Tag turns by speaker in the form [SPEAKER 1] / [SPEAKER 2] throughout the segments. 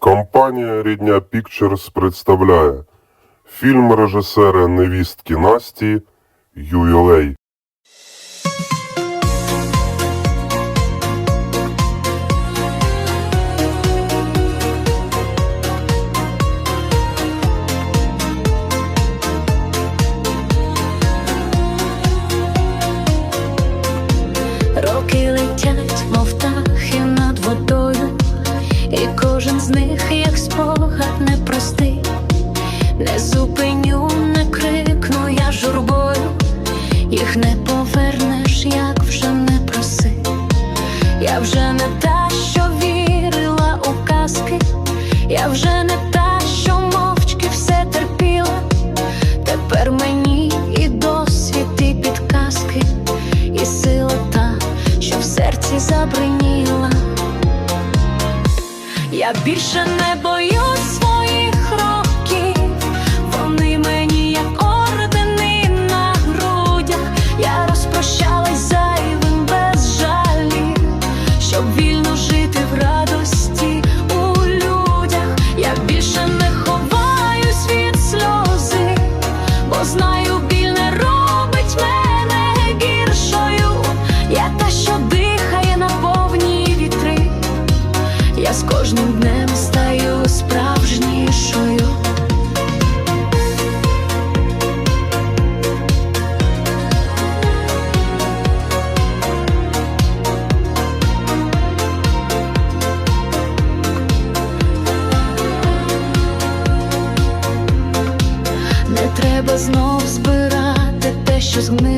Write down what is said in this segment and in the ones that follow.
[SPEAKER 1] Компанія Рідня Пікчерс представляє фільм режисера невістки Насті Ювілей.
[SPEAKER 2] Роки летять вже не та, що вірила у казки, я вже не та, що мовчки все терпіла, тепер мені і досвід, і підказки, і сила та, що в серці забриніла. Я більше не знов збирати те, що згнив.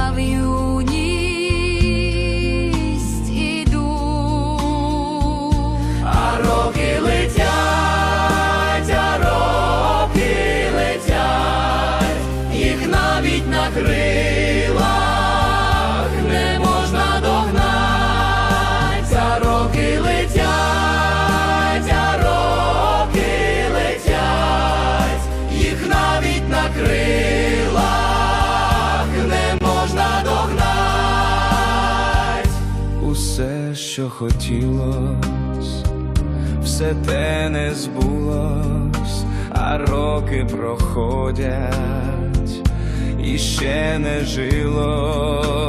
[SPEAKER 3] що хотілось, все те не збулось, а роки проходять і ще не жилось.